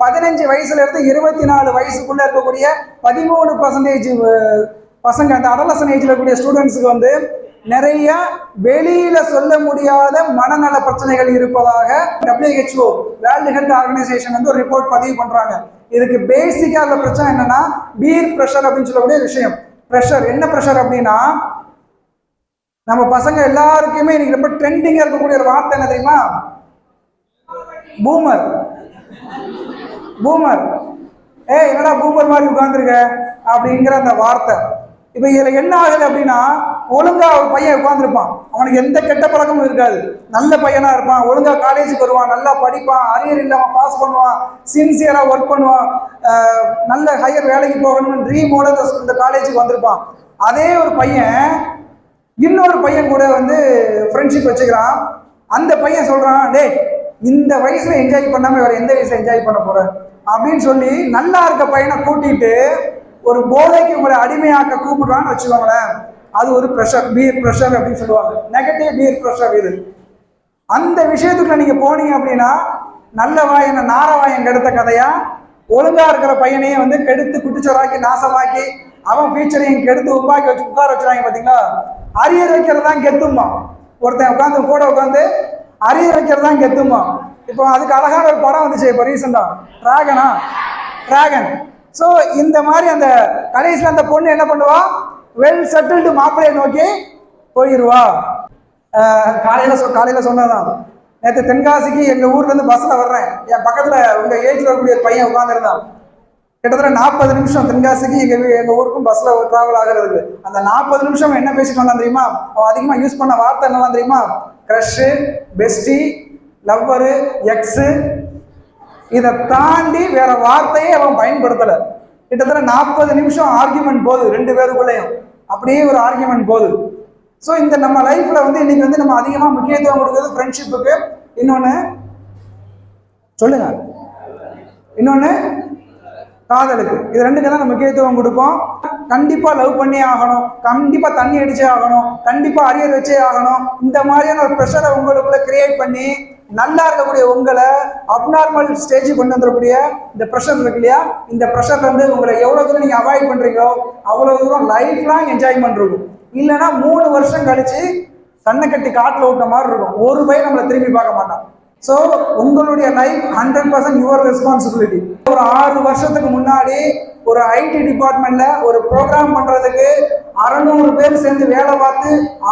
பதினஞ்சு வயசுல இருந்து இருபத்தி நாலு வயசுக்குள்ள இருக்கக்கூடிய பதிமூணு பர்சன்டேஜ் பசங்க அந்த அடலசன் ஏஜ்ல இருக்கக்கூடிய ஸ்டூடெண்ட்ஸுக்கு வந்து நிறைய வெளியில சொல்ல முடியாத மனநல பிரச்சனைகள் இருப்பதாக டபிள்யூஹெச்ஓ வேர்ல்டு ஹெல்த் ஆர்கனைசேஷன் வந்து ஒரு ரிப்போர்ட் பதிவு பண்றாங்க. இதுக்கு பேசிக்கா உள்ள பிரச்சனை என்னன்னா பீர் ப்ரெஷர் அப்படின்னு சொல்லக்கூடிய விஷயம். ப்ரெஷர் என்ன ப்ரெஷர் அப்படின்னா நம்ம பசங்க எல்லாருக்குமே இன்னைக்கு ரொம்ப ட்ரெண்டிங்காக இருக்கக்கூடிய ஒரு வார்த்தை என்ன தெரியுமா? Boomer boomer. ஏய் என்னடா பூமர் மாதிரி உட்காந்துருக்க அப்படிங்கிற அந்த வார்த்தை. இப்போ இதில் என்ன ஆகுது அப்படின்னா ஒழுங்காக ஒரு பையன் உட்காந்துருப்பான் அவனுக்கு எந்த கெட்ட பழக்கமும் இருக்காது. நல்ல பையனாக இருப்பான். ஒழுங்கா காலேஜுக்கு வருவான் நல்லா படிப்பான் அரியர் இல்லாமல் பாஸ் பண்ணுவான் சின்சியராக ஒர்க் பண்ணுவான் நல்ல ஹையர் வேலைக்கு போகணும்னு ட்ரீமோட இந்த- காலேஜுக்கு வந்திருப்பான். அதே ஒரு பையன் இன்னொரு பையன் கூட வந்து ஃப்ரெண்ட்ஷிப் வச்சுக்கிறான். அந்த பையன் சொல்கிறான் டேய் இந்த வயசில் என்ஜாய் பண்ணாமல் வேறு எந்த வயசில் என்ஜாய் பண்ண போற? அப்படின்னு சொல்லி நல்லா இருக்க பையனை கூட்டிட்டு ஒரு போதைக்கு உங்களை அடிமையாக்க கூப்பிடுறான்னு வச்சுக்கோங்களேன். அது ஒரு ப்ரெஷர் பீர் ப்ரெஷர் அப்படின்னு சொல்லுவாங்க. நெகட்டிவ் பீர் ப்ரெஷர் இது. அந்த விஷயத்துக்குள்ள நீங்க போனீங்க அப்படின்னா நல்ல வாயனை நார வாயன் கெடுத்த கதையா? ஒழுங்கா இருக்கிற பையனையும் வந்து கெடுத்து குட்டிச்சோராக்கி நாசமாக்கி அவன் ஃபியூச்சரையும் கெடுத்து உருவாக்கி வச்சு உட்கார வச்சுறாங்க பாத்தீங்களா? அரியர் வைக்கிறது தான் கெத்துமா ஒருத்தன் உட்காந்து கூட உட்காந்து அரியர் வைக்கிறது தான் கெத்துமா இப்போ அதுக்கு அழகான ஒரு படம் வந்துச்சு இப்போ ரீசெண்டாக ட்ராகனா டிராகன் ஸோ இந்த மாதிரி அந்த கடைசியில் அந்த பொண்ணு என்ன பண்ணுவா? வெல் செட்டில்டு மாப்பிள்ளையை நோக்கி போயிடுவா காலையில் சொ காலையில் சொன்னதான் நேற்று தென்காசிக்கு எங்கள் ஊர்லேருந்து பஸ்ஸில் வர்றேன். என் பக்கத்தில் உங்கள் ஏஜில் இருக்கக்கூடிய ஒரு பையன் உட்காந்துருந்தான் கிட்டத்தட்ட நாற்பது நிமிஷம் தென்காசிக்கு எங்கள் வீ எங்கள் ஊருக்கும் பஸ்ஸில் ட்ராவல் ஆகிறதுக்கு. அந்த நாற்பது நிமிஷம் என்ன பேசிட்டு வந்தான் தெரியுமா? அவன் அதிகமாக யூஸ் பண்ண வார்த்தை என்னலாம் தெரியுமா? க்ரஷ்ஷு பெஸ்டி லவ்வரு எக்ஸு இதை தாண்டி வேற வார்த்தையே அவன் பயன்படுத்தலை. கிட்டத்தட்ட நாற்பது நிமிஷம் ஆர்கியூமெண்ட் போகுது ரெண்டு பேருக்குள்ளேயும். அப்படியே ஒரு ஆர்கியூமெண்ட் போகுது ஸோ இந்த நம்ம லைஃப்ல வந்து இன்னைக்கு வந்து நம்ம அதிகமாக முக்கியத்துவம் கொடுக்குறது ஃப்ரெண்ட்ஷிப்புக்கு இன்னொன்று சொல்லுங்க. இன்னொன்று காதலுக்கு. இது ரெண்டுக்கு தான் நம்ம முக்கியத்துவம் கொடுப்போம். கண்டிப்பா லவ் பண்ணி ஆகணும். கண்டிப்பா தண்ணி அடிச்சே ஆகணும். கண்டிப்பா அரியர் வச்சே ஆகணும். இந்த மாதிரியான ஒரு ப்ரெஷரை உங்களுக்குள்ள கிரியேட் பண்ணி நல்லா இருக்கக்கூடிய உங்களை அப்நார்மல் ஸ்டேஜ் கொண்டு வந்துடக்கூடிய இந்த ப்ரெஷர் இருக்கு இல்லையா? இந்த ப்ரெஷர்ல வந்து உங்களை எவ்வளவு தூரம் நீங்க அவாய்ட் பண்றீங்களோ அவ்வளவு தூரம் லைஃப் லாங் என்ஜாய்மெண்ட் இருக்கும். இல்லைன்னா மூணு வருஷம் கழிச்சு கண்ணை கட்டி காட்டில் விட்ட மாதிரி இருக்கும். ஒரு பையன் நம்மளை திரும்பி பார்க்க மாட்டோம் ஸோ உங்களுடைய life hundred percent your responsibility ஒரு ஆறு வருஷத்துக்கு முன்னாடி ஒரு ஐடி டிபார்ட்மெண்ட்ல ஒரு ப்ரோக்ராம் பண்றதுக்கு அறநூறு பேர் சேர்ந்து வேலை பார்த்து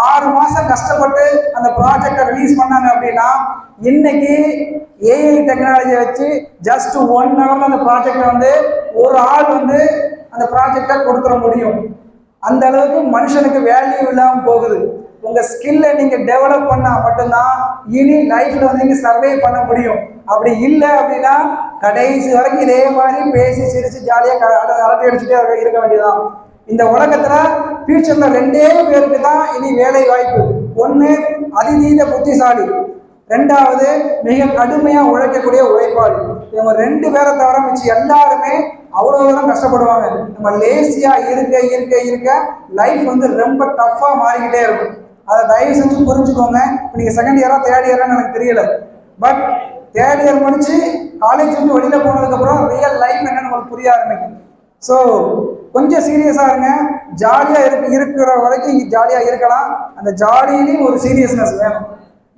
ஆறு மாசம் கஷ்டப்பட்டு அந்த ப்ராஜெக்டை ரிலீஸ் பண்ணாங்க அப்படின்னா இன்னைக்கு ஏஐ டெக்னாலஜியை வச்சு ஜஸ்ட் ஒன் ஹவர்ல அந்த ப்ராஜெக்டை வந்து ஒரு ஆள் வந்து அந்த ப்ராஜெக்டை கொடுத்துட முடியும். அந்த அளவுக்கு மனுஷனுக்கு வேல்யூ இல்லாமல் போகுது. உங்க ஸ்கில்லை நீங்க டெவலப் பண்ணா மட்டும்தான் இனி லைஃப்ல வந்து நீங்க சர்வே பண்ண முடியும். அப்படி இல்லை அப்படின்னா கடைசி வரைக்கும் இதே மாதிரி பேசி சிரிச்சு ஜாலியா க- அரட்டை அடிச்சுட்டே இருக்க- இருக்க வேண்டியதுதான். இந்த உலகத்துல ஃபியூச்சர்ல ரெண்டே பேருக்கு தான் இனி வேலை வாய்ப்பு. ஒண்ணு அதிநீத புத்திசாலி. ரெண்டாவது மிக கடுமையா உழைக்கக்கூடிய உழைப்பாளி. இவங்க ரெண்டு பேரை தவிர மிச்சு எல்லாருமே அவ்வளவு தூரம் கஷ்டப்படுவாங்க. நம்ம லேசியா இருக்க இருக்க இருக்க லைஃப் வந்து ரொம்ப டஃப்பா மாறிக்கிட்டே இருக்கும். அதை தயவு செஞ்சு புரிஞ்சுக்கோங்க. இப்போ நீங்க செகண்ட் இயரா தேர்ட் இயரான்னு எனக்கு தெரியல. பட் தேர்ட் இயர் முடிச்சு காலேஜ் வந்து வெளியில போனதுக்கு அப்புறம் ரியல் லைஃப் என்னன்னு உங்களுக்கு புரிய ஆரம்பிக்கும். ஸோ கொஞ்சம் சீரியஸாக இருங்க. ஜாலியாக இருக்கு இருக்கிற வரைக்கும் இங்கே ஜாலியாக இருக்கலாம். அந்த ஜாலியிலையும் ஒரு சீரியஸ்னஸ் வேணும்.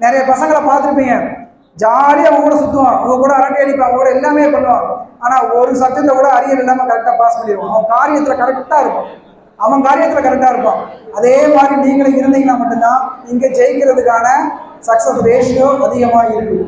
நிறைய பசங்களை பார்த்துருப்பீங்க. ஜாலியாக அவங்க கூட சுற்றுவான் அவங்க கூட அரட்டை அடிப்பான். அவங்க கூட எல்லாமே பண்ணுவான். ஆனால் ஒரு சப்ஜெக்டில் கூட அரியர் இல்லாமல் கரெக்டாக பாஸ் பண்ணிடுவான். அவன் காரியத்தில் கரெக்டாக இருப்பான். அவன் காரியத்தில் கரெக்டாக இருப்பான். அதே மாதிரி நீங்களும் இருந்தீங்கன்னா மட்டும்தான் இங்கே ஜெயிக்கிறதுக்கான சக்ஸஸ் ரேஷியோ அதிகமாக இருக்கு